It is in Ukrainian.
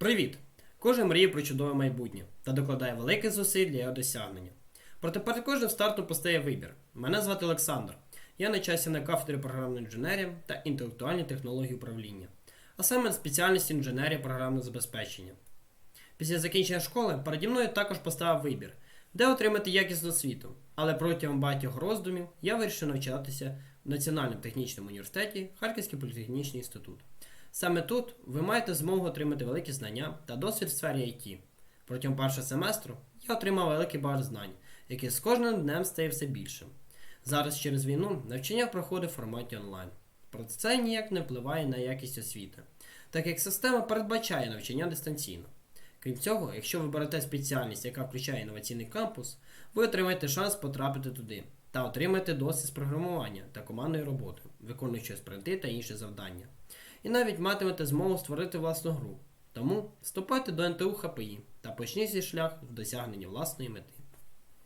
Привіт! Кожен мріє про чудове майбутнє та докладає великих зусиль для його досягнення. Проте перед кожним стартом постає вибір. Мене звати Олександр. Я навчаюся на кафедрі програмної інженерії та інтелектуальні технології управління, а саме спеціальність інженерія програмного забезпечення. Після закінчення школи переді мною також поставив вибір, де отримати якісну освіту, але протягом багатьох роздумів я вирішив навчатися в Національному технічному університеті Харківський політехнічний інститут. Саме тут ви маєте змогу отримати великі знання та досвід в сфері IT. Протягом першого семестру я отримав великий багаж знань, який з кожним днем стає все більшим. Зараз через війну навчання проходить в форматі онлайн. Проте це ніяк не впливає на якість освіти, так як система передбачає навчання дистанційно. Крім цього, якщо ви берете спеціальність, яка включає інноваційний кампус, ви отримаєте шанс потрапити туди та отримаєте досвід з програмування та командної роботи, виконуючи спринти та інші завдання. І навіть матимете змогу створити власну гру. Тому вступайте до НТУ ХПІ та почніть свій шлях в досягненні власної мети.